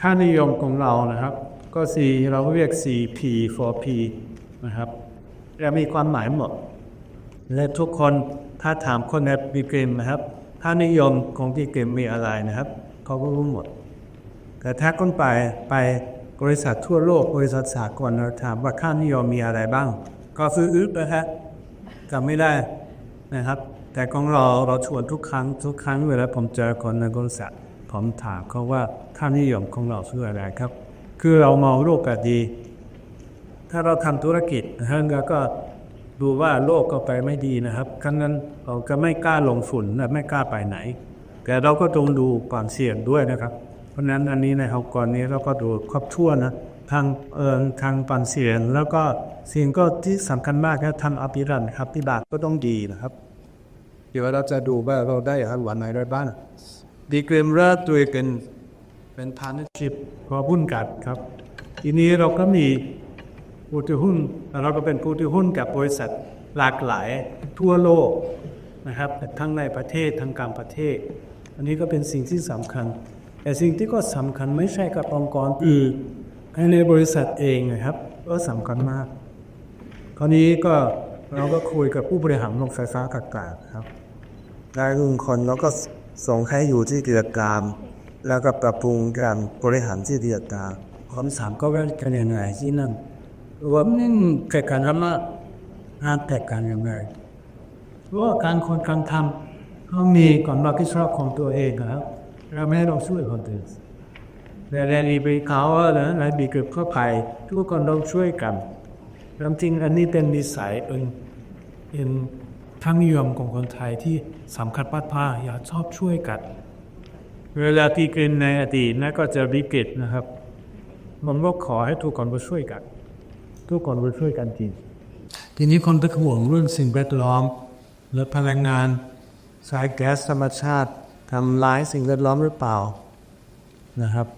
ค่านิยมของเรานะครับ ก็ C เราเรียก 4P 4P นะครับจะมีความหมายหมด และทุกคนถ้าถามคนในบีเกมนะครับค่านิยมของบีเกมมีอะไรนะครับเขาก็รู้หมด แต่ถ้าคนไปไปบริษัททั่วโลกบริษัทสากลเราถามว่าค่านิยมมีอะไรบ้าง ก็คืออึดนะฮะจำไม่ได้นะครับ แต่ของเราเราชวนทุกครั้งทุกครั้งเวลาผมเจอคนในบริษัท ผมถามเขาว่าค่านิยมของเราคืออะไรครับ คือเรามองโลกอะดี ถ้าเราทำธุรกิจนะฮะแล้วก็ดูว่าโลกก็ไปไม่ดีนะครับครั้งนั้นเราก็ไม่กล้าลงทุนและไม่กล้าไปไหน แต่เราก็ต้องดูความเสี่ยงด้วยนะครับ เพราะฉะนั้นอันนี้ในองค์กรนี้เราก็ดูครอบถ้วนะทางเอินทางปันเสียงแล้วก็สิ่งก็ที่สำคัญมากนะทำอภิรันครับปฏิบัติก็ต้องดีนะครับ เดี๋ยวเราจะดูว่าเราได้อะไรวันไหนได้บ้าง ดีเกรมเริ่มตัวเป็นเป็นพาร์ทชิพพอหุ้นกัดครับ ทีนี้เราก็มีผู้ถือหุ้น เราก็เป็นผู้ถือหุ้นกับบริษัทหลากหลายทั่วโลกนะครับทั้งในประเทศทั้งกลางประเทศ อันนี้ก็เป็นสิ่งที่สำคัญ แต่สิ่งที่ก็สำคัญไม่ใช่กับองค์กรอื่นภายในบริษัทเองนะครับก็สำคัญมาก คราวนี้ก็เราก็คุยกับผู้บริหารโรงไฟฟ้าอากาศครับได้ลุงคนแล้วก็ ส่งให้อยู่ที่กิจการแล้วก็ปรับปรุงการบริหารที่กิจการผมถามก็ว่ากันยังไงที่นั่นว่ามันแข่งกันแล้วมงานแข่งกันยังไงเพราะว่าการคนการทำต้องมีก่อนรับผิดชอบของตัวเองครับ เราไม่ได้ต้องช่วยคนอื่นแต่ในนี้ไปเขาเนะในบีเกิดเข้าไปทุกคนต้องช่วยกันความจริงอันนี้เป็นนิสัยเองเป็น ทั้งนิยมของคนไทยที่สำคัญปัดผ้าอยากชอบช่วยกัน เวลาที่กินในอดีตนะก็จะวิกฤตนะครับผมก็ขอให้ทุกคนมาช่วยกัน ทุกคนมาช่วยกันจริงทีนี้คนเป็นห่วงเรื่องสิ่งแวดล้อม และพลังงานสายแก๊สธรรมชาติทำร้ายสิ่งแวดล้อมหรือเปล่านะครับ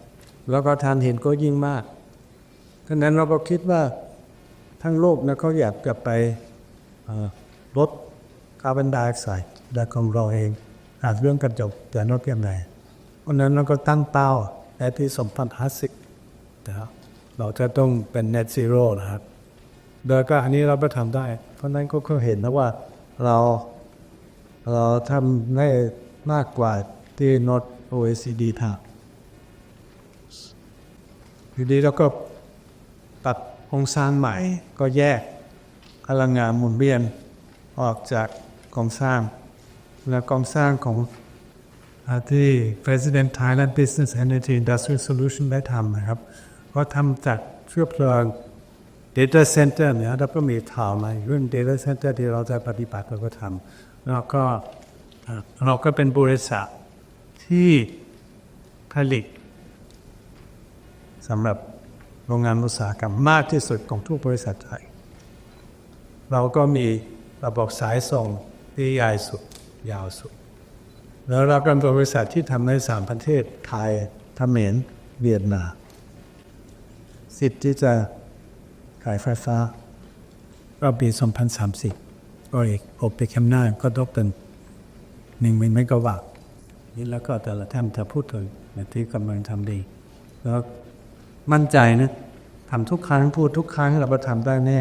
แล้วก็ทานเห็นก็ยิ่งมากดังนั้นเราก็คิดว่าทั้งโลกนะเขาอยากจะไปลด ร์บอนไดออกไซด์และของเราเองอาจเรื่องกระจกแต่นอกเพียงไรเพราะนั้นเราก็ตั้งเป้าในปี2050นะครับเราจะต้องเป็น net zero นะครับ โดยก็อันนี้เราไปทำได้ เพราะนั้นก็เขาเห็นนะว่าเราเราทำได้มากกว่าที่นอต OECD ทำทีนี้เราก็ตัดโครงสร้างใหม่ก็แยกพลังงานหมุนเวียนออกจาก โครงสร้าง และโครงสร้างของที่ President Thailand Business Energy Industrial Solution ได้ทำนะครับ ก็ทำจากเชื้อเพลิง Data Center เนี่ยเราก็มีข่าวมาเรื่อง Data Center ที่เราจะปฏิบัติเราก็ทำแล้วก็เราก็เป็นบริษัทที่ผลิตสำหรับโรงงานอุตสาหกรรมมากที่สุดของทุกบริษัทไทย เราก็มีระบบสายส่ง ที่ใหญ่สุด ยาวสุด แล้วเราก็เป็นบริษัทที่ทำในสามประเทศไทยเมรเวียดนามสิทธิ์ที่จะขายไฟฟ้าก็ปี 2030 ก็อีกหกปีข้างหน้าก็ต้องเป็นหนึ่งหมื่นเมกะวัตต์นี่แล้วก็แต่ละท่านจะพูดถึงในที่กำลังทำดี แล้วมั่นใจนะทำทุกครั้งพูดทุกครั้งเราก็ทำได้แน่